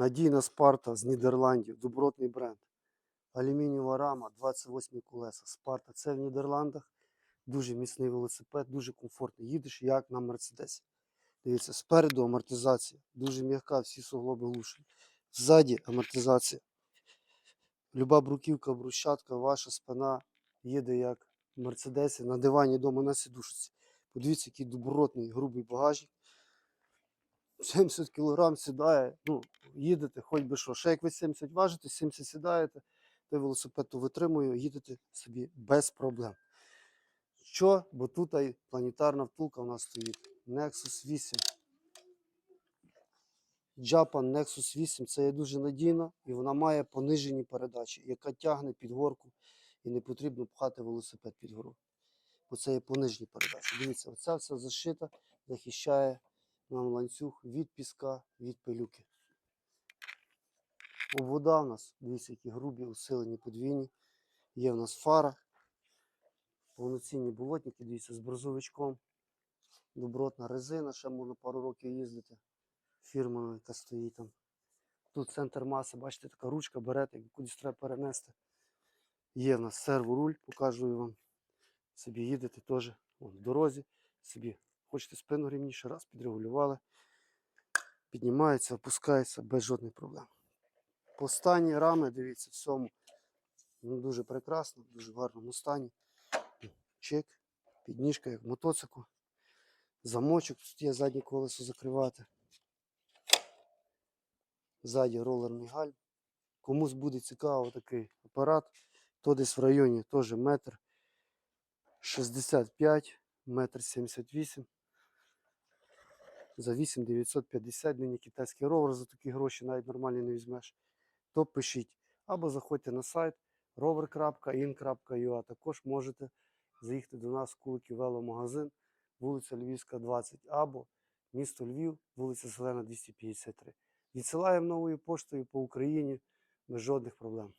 Надійна Спарта з Нідерландів, добротний бренд. Алюмінієва рама, 28 колеса. Спарта. Це в Нідерландах. Дуже міцний велосипед, дуже комфортний. Їдеш як на Мерседесі. Дивіться, спереду амортизація. Дуже м'яка, всі суглоби глушені. Ззаді амортизація. Люба бруківка, брусчатка, ваша спина їде як в Мерседесі на дивані вдома на сідушці. Подивіться, який добротний, грубий багажник. 70 кг сідає, ну, їдете, хоч би що. Ще як ви 70 важите, 70 сідаєте, той велосипед то витримує, їдете собі без проблем. Що? Бо тут і планетарна втулка у нас стоїть. Nexus 8. Japan Nexus 8 це є дуже надійно і вона має понижені передачі, яка тягне під горку і не потрібно пхати велосипед під гору. Бо це є понижені передачі. Дивіться, оця все зашита, захищає нам ланцюг від піска, від пилюки. Обвода в нас, дивіться, які грубі, усилені, подвійні. Є в нас фара, повноцінні болотники, дивіться, з брозовичком. Добротна резина, ще можна пару років їздити. Фірмана, яка стоїть там. Тут центр маси, бачите, така ручка берете, кудись треба перенести. Є в нас серворуль, покажу вам. Собі їдете теж в дорозі, собі хочете спину рівніше, раз підрегулювали. Піднімається, опускається без жодних проблем. По рами, дивіться, всьому. Ну, дуже прекрасно, в дуже гарному стані. Чек, підніжка, як в мотоциклу. Замочок, тут є заднє колесо закривати. Ззаді ролерний гальм. Комусь буде цікаво такий апарат, то десь в районі теж метр 65, метр 78. За 8 950 нині китайський ровер за такі гроші навіть нормально не візьмеш. То пишіть. Або заходьте на сайт rover.in.ua. Також можете заїхати до нас в Куликів веломагазин, вулиця Львівська, 20, або місто Львів, вулиця Зелена, 253. Відсилаємо новою поштою по Україні без жодних проблем.